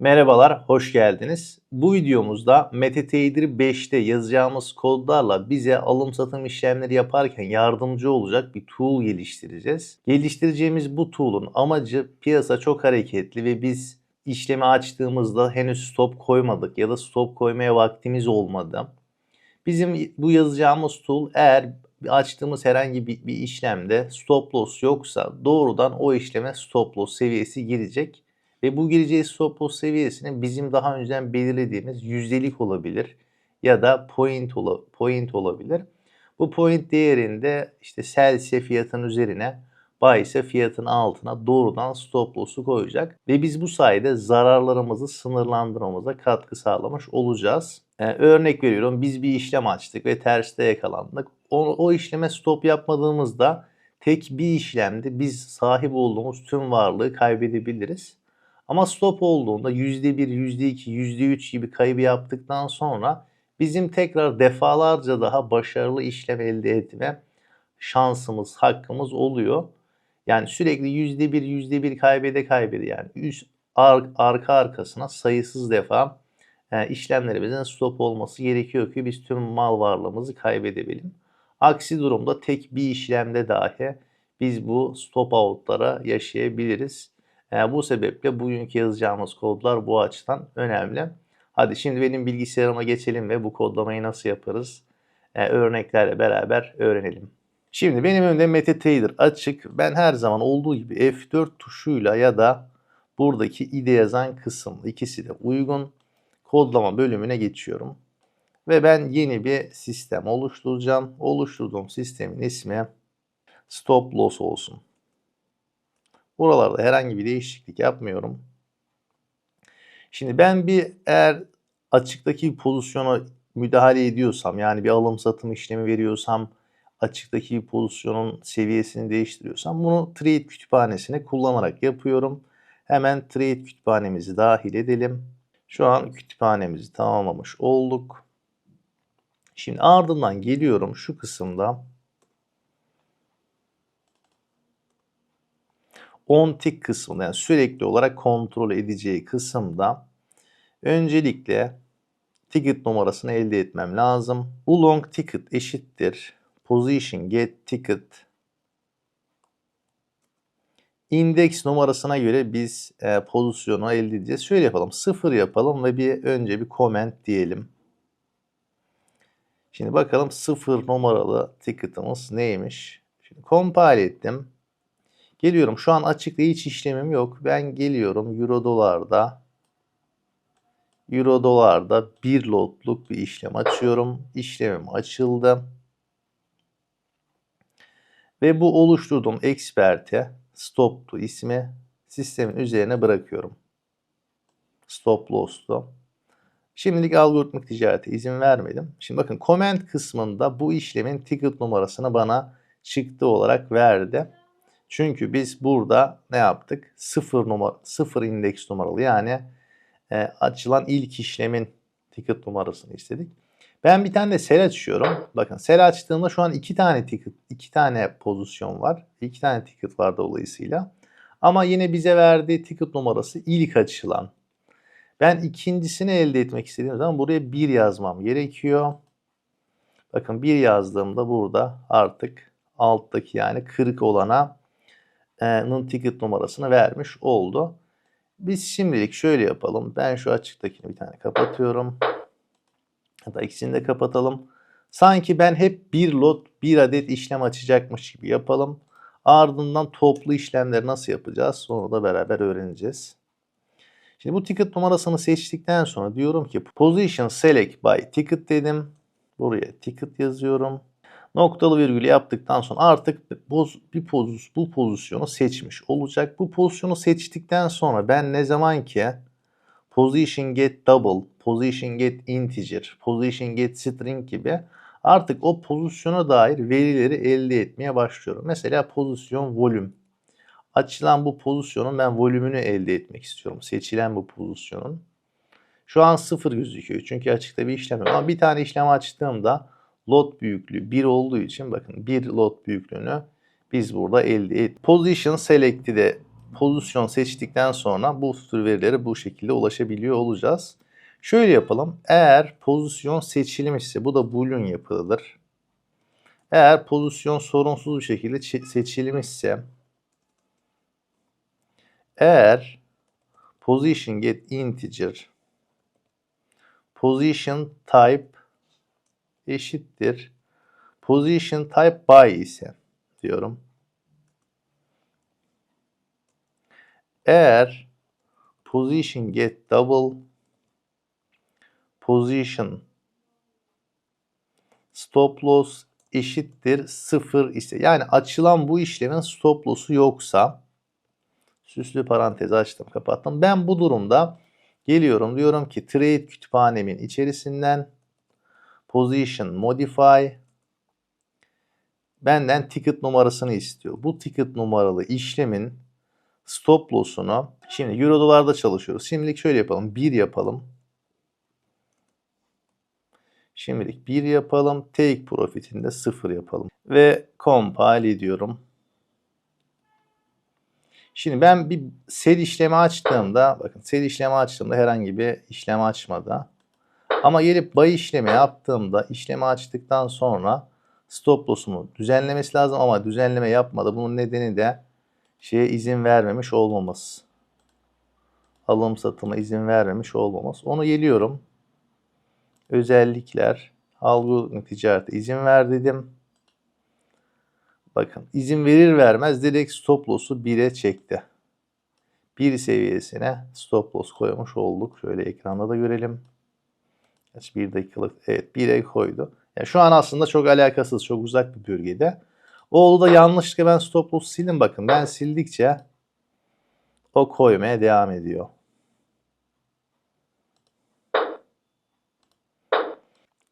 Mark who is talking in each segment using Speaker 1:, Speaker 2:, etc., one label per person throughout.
Speaker 1: Merhabalar, hoş geldiniz. Bu videomuzda MetaTrader 5'te yazacağımız kodlarla bize alım satım işlemleri yaparken yardımcı olacak bir tool geliştireceğiz. Geliştireceğimiz bu tool'un amacı piyasa çok hareketli ve biz işlemi açtığımızda henüz stop koymadık ya da stop koymaya vaktimiz olmadı. Bizim bu yazacağımız tool eğer açtığımız herhangi bir, bir işlemde stop loss yoksa doğrudan o işleme stop loss seviyesi girecek. Ve bu gireceği stop loss seviyesinin bizim daha önceden belirlediğimiz yüzdelik olabilir ya da point, ola, point olabilir. Bu point değerinde işte sell ise fiyatın üzerine, buy ise fiyatın altına doğrudan stop loss'u koyacak. Ve biz bu sayede zararlarımızı sınırlandırmamıza katkı sağlamış olacağız. Yani örnek veriyorum biz bir işlem açtık ve terste yakalandık. O, o işleme stop yapmadığımızda tek bir işlemde biz sahip olduğumuz tüm varlığı kaybedebiliriz. Ama stop olduğunda %1, %2, %3 gibi kaybı yaptıktan sonra bizim tekrar defalarca daha başarılı işlem elde etme şansımız, hakkımız oluyor. Yani sürekli %1, %1 kaybede kaybede yani üst, ar, arka arkasına sayısız defa e, işlemlerimizin stop olması gerekiyor ki biz tüm mal varlığımızı kaybedebilelim. Aksi durumda tek bir işlemde dahi biz bu stop out'lara yaşayabiliriz. Yani bu sebeple bugünkü yazacağımız kodlar bu açıdan önemli. Hadi şimdi benim bilgisayarıma geçelim ve bu kodlamayı nasıl yaparız yani örneklerle beraber öğrenelim. Şimdi benim önümde MetaTrader açık. Ben her zaman olduğu gibi F4 tuşuyla ya da buradaki ide yazan kısım ikisi de uygun kodlama bölümüne geçiyorum. Ve ben yeni bir sistem oluşturacağım. Oluşturduğum sistemin ismi stop loss olsun. Buralarda herhangi bir değişiklik yapmıyorum. Şimdi ben bir eğer açıktaki pozisyona müdahale ediyorsam yani bir alım satım işlemi veriyorsam açıktaki pozisyonun seviyesini değiştiriyorsam bunu trade kütüphanesine kullanarak yapıyorum. Hemen trade kütüphanemizi dahil edelim. Şu an kütüphanemizi tamamlamış olduk. Şimdi ardından geliyorum şu kısımda on tick kısmında yani sürekli olarak kontrol edeceği kısımda öncelikle ticket numarasını elde etmem lazım. Bu long ticket eşittir position get ticket indeks numarasına göre biz e, pozisyonu elde edeceğiz. Şöyle yapalım. Sıfır yapalım ve bir önce bir comment diyelim. Şimdi bakalım sıfır numaralı ticket'ımız neymiş? Şimdi compile ettim. Geliyorum. Şu an açıkta hiç işlemim yok. Ben geliyorum Euro dolarda. Euro dolarda bir lotluk bir işlem açıyorum. İşlemim açıldı. Ve bu oluşturduğum experte stop'tu ismi sistemin üzerine bırakıyorum. Stop loss'tu. Şimdilik algoritmik ticarete izin vermedim. Şimdi bakın comment kısmında bu işlemin ticket numarasını bana çıktı olarak verdi. Çünkü biz burada ne yaptık? Sıfır numara, sıfır indeks numaralı yani e, açılan ilk işlemin ticket numarasını istedik. Ben bir tane de sel açıyorum. Bakın sel açtığımda şu an iki tane ticket, iki tane pozisyon var. iki tane ticket var dolayısıyla. Ama yine bize verdiği ticket numarası ilk açılan. Ben ikincisini elde etmek istediğim zaman buraya bir yazmam gerekiyor. Bakın bir yazdığımda burada artık alttaki yani kırık olana nın ticket numarasını vermiş oldu. Biz şimdilik şöyle yapalım. Ben şu açıktakini bir tane kapatıyorum. Hatta ikisini de kapatalım. Sanki ben hep bir lot bir adet işlem açacakmış gibi yapalım. Ardından toplu işlemleri nasıl yapacağız? Sonra da beraber öğreneceğiz. Şimdi bu ticket numarasını seçtikten sonra diyorum ki position select by ticket dedim. Buraya ticket yazıyorum noktalı virgül yaptıktan sonra artık bir poz, bu pozisyonu seçmiş olacak. Bu pozisyonu seçtikten sonra ben ne zaman ki position get double, position get integer, position get string gibi artık o pozisyona dair verileri elde etmeye başlıyorum. Mesela pozisyon volüm. Açılan bu pozisyonun ben volümünü elde etmek istiyorum. Seçilen bu pozisyonun. Şu an sıfır gözüküyor çünkü açıkta bir işlem yok. Ama bir tane işlem açtığımda lot büyüklüğü 1 olduğu için bakın 1 lot büyüklüğünü biz burada elde et. Position select'i pozisyon seçtikten sonra bu tür verilere bu şekilde ulaşabiliyor olacağız. Şöyle yapalım. Eğer pozisyon seçilmişse bu da boolean yapılıdır. Eğer pozisyon sorunsuz bir şekilde seçilmişse eğer position get integer position type eşittir position type by ise diyorum. Eğer position get double position stop loss eşittir 0 ise yani açılan bu işlemin stop loss'u yoksa süslü parantez açtım kapattım. Ben bu durumda geliyorum diyorum ki trade kütüphanemin içerisinden position modify benden ticket numarasını istiyor. Bu ticket numaralı işlemin stop loss'unu şimdi euro dolarda çalışıyoruz. Şimdilik şöyle yapalım. 1 yapalım. Şimdilik 1 yapalım. Take profit'ini de 0 yapalım. Ve compile ediyorum. Şimdi ben bir sel işlemi açtığımda, bakın sel işlemi açtığımda herhangi bir işlem açmadı. Ama gelip buy işlemi yaptığımda, işlemi açtıktan sonra stop loss'umu düzenlemesi lazım ama düzenleme yapmadı. Bunun nedeni de şeye izin vermemiş olmamız. Alım satıma izin vermemiş olmamız. Onu geliyorum. Özellikler, algoritma ticarete izin ver dedim. Bakın izin verir vermez direkt stop loss'u 1'e çekti. 1 seviyesine stop loss koymuş olduk. Şöyle ekranda da görelim. Kaç bir dakikalık evet 1'e koydu. Yani şu an aslında çok alakasız, çok uzak bir bölgede. Oldu da yanlışlıkla ben stop loss sildim bakın. Ben sildikçe o koymaya devam ediyor.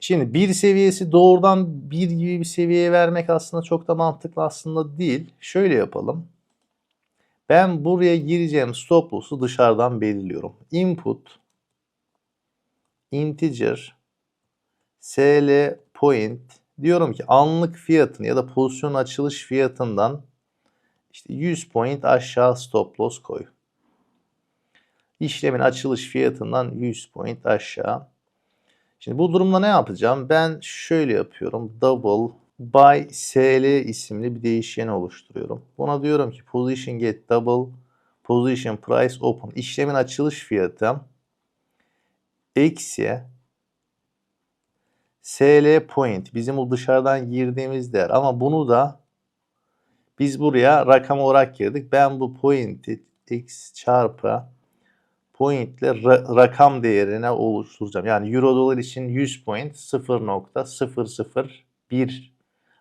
Speaker 1: Şimdi bir seviyesi doğrudan bir gibi bir seviyeye vermek aslında çok da mantıklı aslında değil. Şöyle yapalım. Ben buraya gireceğim stop loss'u dışarıdan belirliyorum. Input integer sl point diyorum ki anlık fiyatını ya da pozisyon açılış fiyatından işte 100 point aşağı stop loss koy. İşlemin açılış fiyatından 100 point aşağı. Şimdi bu durumda ne yapacağım? Ben şöyle yapıyorum. Double by sl isimli bir değişken oluşturuyorum. Buna diyorum ki position get double position price open. İşlemin açılış fiyatı eksi sl point bizim o dışarıdan girdiğimiz değer ama bunu da biz buraya rakam olarak girdik. Ben bu point'i x çarpı point ile ra- rakam değerine oluşturacağım. Yani euro dolar için 100 point 0.001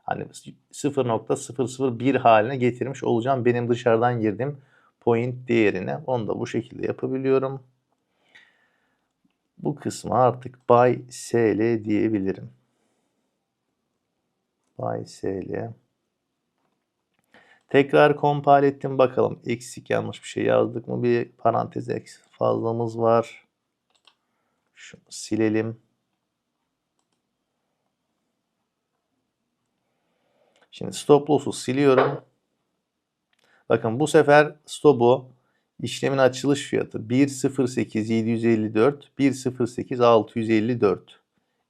Speaker 1: hani 0.001 haline getirmiş olacağım. Benim dışarıdan girdiğim point değerine. Onu da bu şekilde yapabiliyorum. Bu kısmı artık by sl diyebilirim. By sl. Tekrar compile ettim bakalım. Eksik yanlış bir şey yazdık mı? Bir parantez eksik fazlamız var. Şunu silelim. Şimdi stop loss'u siliyorum. Bakın bu sefer stop'u işlemin açılış fiyatı 1.08.754 1.08.654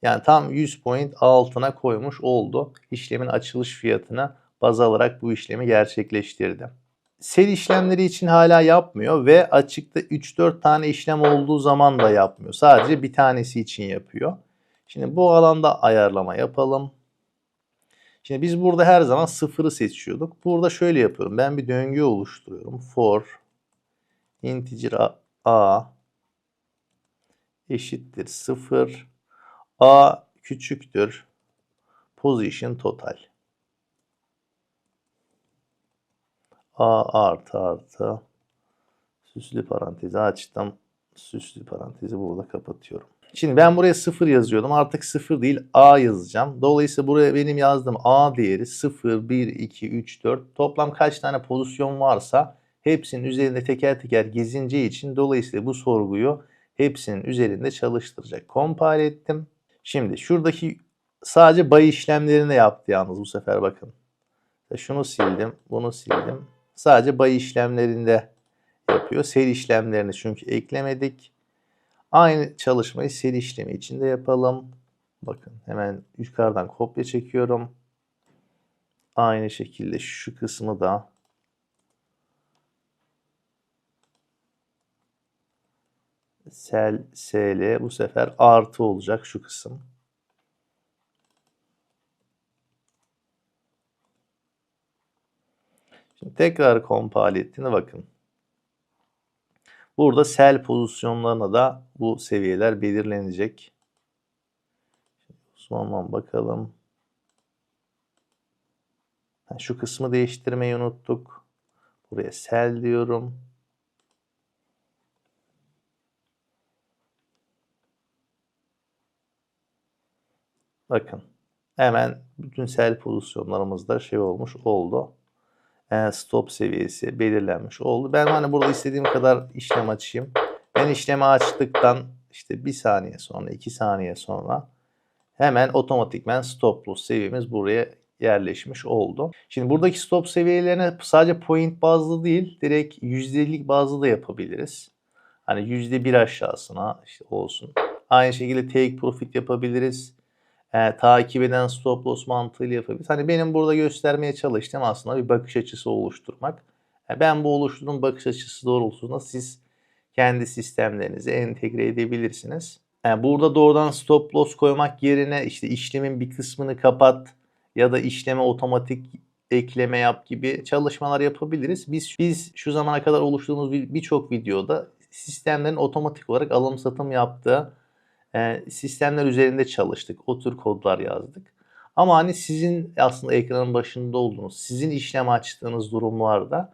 Speaker 1: yani tam 100 point altına koymuş oldu. İşlemin açılış fiyatına baz alarak bu işlemi gerçekleştirdi. Sel işlemleri için hala yapmıyor ve açıkta 3-4 tane işlem olduğu zaman da yapmıyor. Sadece bir tanesi için yapıyor. Şimdi bu alanda ayarlama yapalım. Şimdi biz burada her zaman sıfırı seçiyorduk. Burada şöyle yapıyorum. Ben bir döngü oluşturuyorum. For integer a, a eşittir 0 a küçüktür position total. A artı artı süslü parantezi açtım. Süslü parantezi burada kapatıyorum. Şimdi ben buraya 0 yazıyordum. Artık 0 değil A yazacağım. Dolayısıyla buraya benim yazdığım A değeri 0, 1, 2, 3, 4. Toplam kaç tane pozisyon varsa hepsinin üzerinde teker teker gezineceği için dolayısıyla bu sorguyu hepsinin üzerinde çalıştıracak. Compile ettim. Şimdi şuradaki sadece bay işlemlerini yaptı yalnız bu sefer bakın. Şunu sildim, bunu sildim. Sadece bay işlemlerinde yapıyor. Seri işlemlerini çünkü eklemedik. Aynı çalışmayı seri işlemi için de yapalım. Bakın hemen yukarıdan kopya çekiyorum. Aynı şekilde şu kısmı da sel sl bu sefer artı olacak şu kısım. Şimdi tekrar compile ettiğine bakın. Burada sel pozisyonlarına da bu seviyeler belirlenecek. Osman'dan bakalım. Şu kısmı değiştirmeyi unuttuk. Buraya sel diyorum. Bakın. Hemen bütün sel pozisyonlarımızda şey olmuş oldu. Ee, stop seviyesi belirlenmiş oldu. Ben hani burada istediğim kadar işlem açayım. Ben işlemi açtıktan işte bir saniye sonra, iki saniye sonra hemen otomatikmen stop loss seviyemiz buraya yerleşmiş oldu. Şimdi buradaki stop seviyelerine sadece point bazlı değil, direkt %50'lik bazlı da yapabiliriz. Hani %1 aşağısına işte olsun. Aynı şekilde take profit yapabiliriz. Ee, takip eden stop loss mantığıyla yapabiliriz. Hani benim burada göstermeye çalıştığım aslında bir bakış açısı oluşturmak. E, ben bu oluşturduğum bakış açısı doğrultusunda siz kendi sistemlerinizi entegre edebilirsiniz. Yani burada doğrudan stop loss koymak yerine işte işlemin bir kısmını kapat ya da işleme otomatik ekleme yap gibi çalışmalar yapabiliriz. Biz biz şu zamana kadar oluşturduğumuz bir- birçok videoda sistemlerin otomatik olarak alım satım yaptığı e, sistemler üzerinde çalıştık. O tür kodlar yazdık. Ama hani sizin aslında ekranın başında olduğunuz, sizin işlem açtığınız durumlarda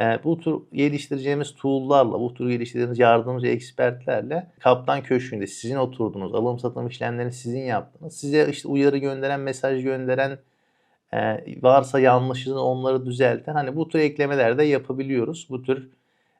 Speaker 1: e, bu tür geliştireceğimiz tool'larla, bu tür geliştirdiğimiz yardımcı ekspertlerle Kaptan Köşkü'nde sizin oturduğunuz, alım satım işlemlerini sizin yaptığınız, size işte uyarı gönderen, mesaj gönderen, e, varsa yanlışını onları düzelten hani bu tür eklemeler de yapabiliyoruz. Bu tür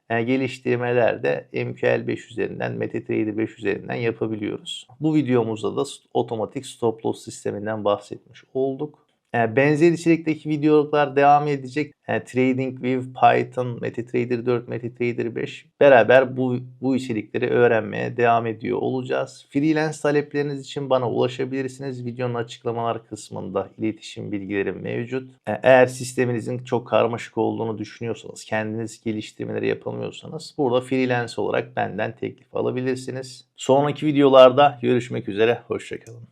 Speaker 1: e, geliştirmeler de MQL 5 üzerinden, MetaTrader 5 üzerinden yapabiliyoruz. Bu videomuzda da otomatik stop loss sisteminden bahsetmiş olduk. E, Benzer içerikteki videolar devam edecek. E, TradingView, Python, MetaTrader 4, MetaTrader 5 beraber bu, bu içerikleri öğrenmeye devam ediyor olacağız. Freelance talepleriniz için bana ulaşabilirsiniz. Videonun açıklamalar kısmında iletişim bilgilerim mevcut. E, Eğer sisteminizin çok karmaşık olduğunu düşünüyorsanız, kendiniz geliştirmeleri yapamıyorsanız burada freelance olarak benden teklif alabilirsiniz. Sonraki videolarda görüşmek üzere, hoşçakalın.